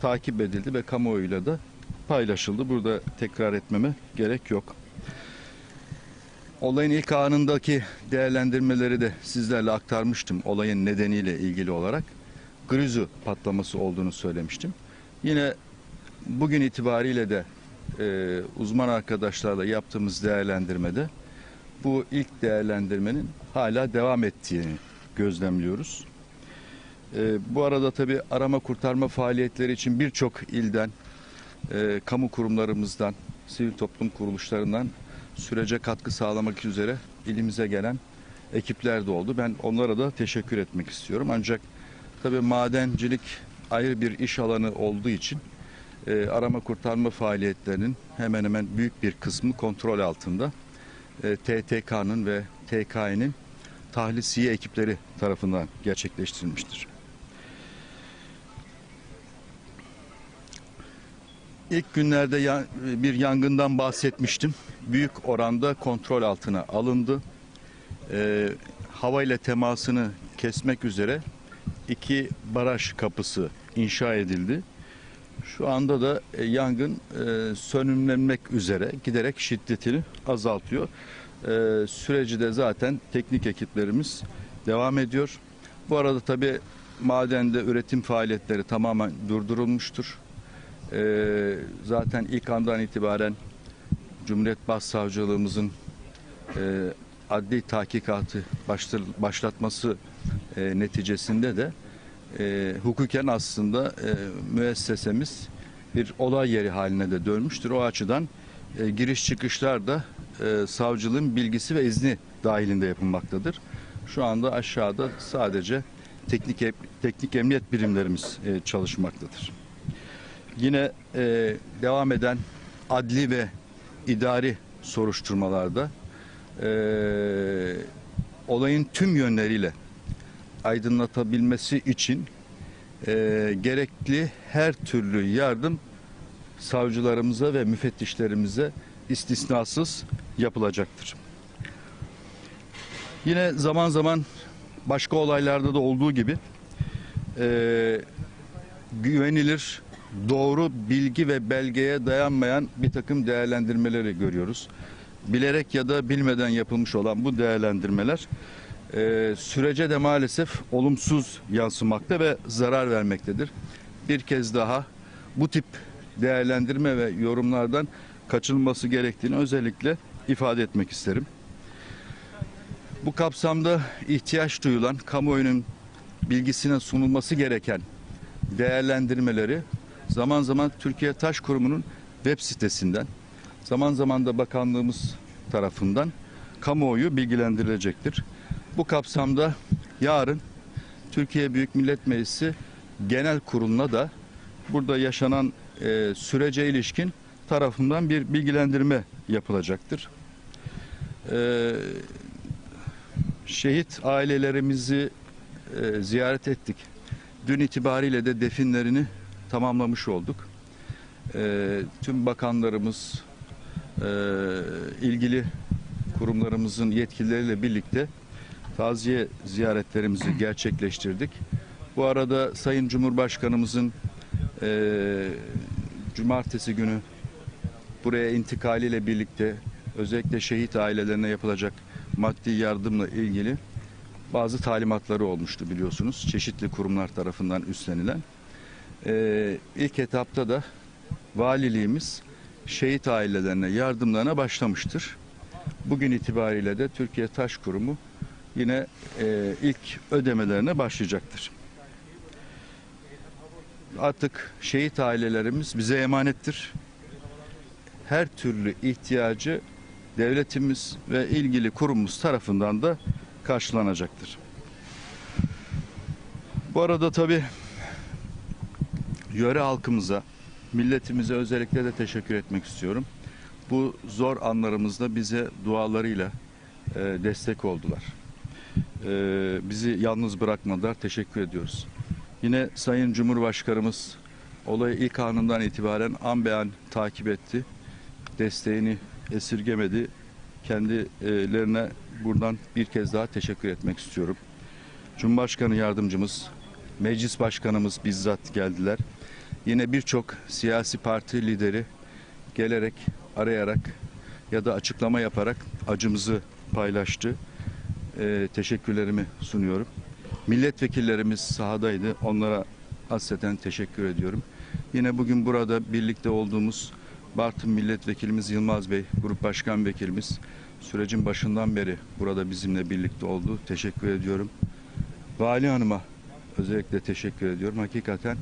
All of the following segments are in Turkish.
takip edildi ve kamuoyuyla da paylaşıldı. Burada tekrar etmeme gerek yok. Olayın ilk anındaki değerlendirmeleri de sizlerle aktarmıştım. Olayın nedeniyle ilgili olarak grizu patlaması olduğunu söylemiştim. Yine bugün itibariyle de e, uzman arkadaşlarla yaptığımız değerlendirmede bu ilk değerlendirmenin hala devam ettiğini gözlemliyoruz. E, bu arada tabi arama kurtarma faaliyetleri için birçok ilden, e, kamu kurumlarımızdan, sivil toplum kuruluşlarından sürece katkı sağlamak üzere ilimize gelen ekipler de oldu. Ben onlara da teşekkür etmek istiyorum. Ancak tabi madencilik ayrı bir iş alanı olduğu için e, arama kurtarma faaliyetlerinin hemen hemen büyük bir kısmı kontrol altında. E, TTK'nın ve TK'nin tahlisiye ekipleri tarafından gerçekleştirilmiştir. İlk günlerde bir yangından bahsetmiştim. Büyük oranda kontrol altına alındı. E, hava ile temasını kesmek üzere iki baraj kapısı inşa edildi. Şu anda da e, yangın e, sönümlenmek üzere giderek şiddetini azaltıyor. E, süreci de zaten teknik ekiplerimiz devam ediyor. Bu arada tabi madende üretim faaliyetleri tamamen durdurulmuştur. E, zaten ilk andan itibaren Cumhuriyet Başsavcılığımızın e, adli tahkikatı başlatır- başlatması e, neticesinde de e, hukuken aslında e, müessesemiz bir olay yeri haline de dönmüştür. O açıdan e, giriş çıkışlar da e, savcılığın bilgisi ve izni dahilinde yapılmaktadır. Şu anda aşağıda sadece teknik teknik emniyet birimlerimiz e, çalışmaktadır. Yine e, devam eden adli ve idari soruşturmalarda e, olayın tüm yönleriyle aydınlatabilmesi için e, gerekli her türlü yardım savcılarımıza ve müfettişlerimize istisnasız yapılacaktır. Yine zaman zaman başka olaylarda da olduğu gibi e, güvenilir, doğru bilgi ve belgeye dayanmayan bir takım değerlendirmeleri görüyoruz. Bilerek ya da bilmeden yapılmış olan bu değerlendirmeler e, sürece de maalesef olumsuz yansımakta ve zarar vermektedir. Bir kez daha bu tip değerlendirme ve yorumlardan kaçınılması gerektiğini özellikle ifade etmek isterim. Bu kapsamda ihtiyaç duyulan kamuoyunun bilgisine sunulması gereken değerlendirmeleri zaman zaman Türkiye Taş Kurumu'nun web sitesinden, zaman zaman da bakanlığımız tarafından kamuoyu bilgilendirilecektir. Bu kapsamda yarın Türkiye Büyük Millet Meclisi Genel Kurulu'na da burada yaşanan e, sürece ilişkin tarafından bir bilgilendirme yapılacaktır. E, şehit ailelerimizi e, ziyaret ettik. Dün itibariyle de definlerini tamamlamış olduk. E, tüm bakanlarımız, e, ilgili kurumlarımızın yetkilileriyle birlikte taziye ziyaretlerimizi gerçekleştirdik. Bu arada Sayın Cumhurbaşkanımızın e, cumartesi günü buraya intikaliyle birlikte özellikle şehit ailelerine yapılacak maddi yardımla ilgili bazı talimatları olmuştu biliyorsunuz. Çeşitli kurumlar tarafından üstlenilen. E, ilk etapta da valiliğimiz şehit ailelerine yardımlarına başlamıştır. Bugün itibariyle de Türkiye Taş Kurumu yine e, ilk ödemelerine başlayacaktır. Artık şehit ailelerimiz bize emanettir. Her türlü ihtiyacı devletimiz ve ilgili kurumumuz tarafından da karşılanacaktır. Bu arada tabii yöre halkımıza, milletimize özellikle de teşekkür etmek istiyorum. Bu zor anlarımızda bize dualarıyla e, destek oldular. E, bizi yalnız bırakmadılar. Teşekkür ediyoruz. Yine Sayın Cumhurbaşkanımız olayı ilk anından itibaren an be an takip etti. Desteğini esirgemedi. Kendilerine buradan bir kez daha teşekkür etmek istiyorum. Cumhurbaşkanı yardımcımız, meclis başkanımız bizzat geldiler. Yine birçok siyasi parti lideri gelerek, arayarak ya da açıklama yaparak acımızı paylaştı. Ee, teşekkürlerimi sunuyorum. Milletvekillerimiz sahadaydı. Onlara hasreten teşekkür ediyorum. Yine bugün burada birlikte olduğumuz Bartın Milletvekilimiz Yılmaz Bey, Grup Başkan Vekilimiz sürecin başından beri burada bizimle birlikte oldu. Teşekkür ediyorum. Vali Hanım'a özellikle teşekkür ediyorum. Hakikaten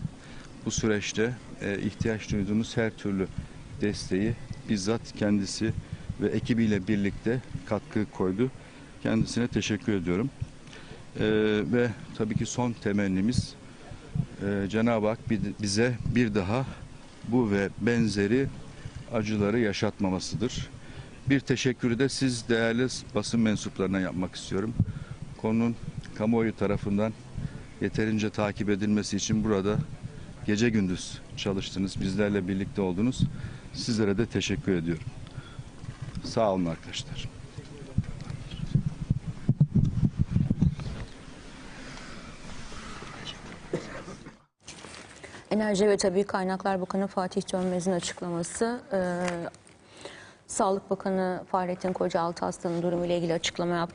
bu süreçte e, ihtiyaç duyduğumuz her türlü desteği bizzat kendisi ve ekibiyle birlikte katkı koydu. Kendisine teşekkür ediyorum. E, ve tabii ki son temennimiz e, Cenab-ı Hak bize bir daha bu ve benzeri acıları yaşatmamasıdır. Bir teşekkürü de siz değerli basın mensuplarına yapmak istiyorum. Konunun kamuoyu tarafından yeterince takip edilmesi için burada gece gündüz çalıştınız, bizlerle birlikte oldunuz. Sizlere de teşekkür ediyorum. Sağ olun arkadaşlar. Enerji ve Tabii Kaynaklar Bakanı Fatih Dönmez'in açıklaması. e, Sağlık Bakanı Fahrettin Koca altı hastanın durumu ile ilgili açıklama yapmış.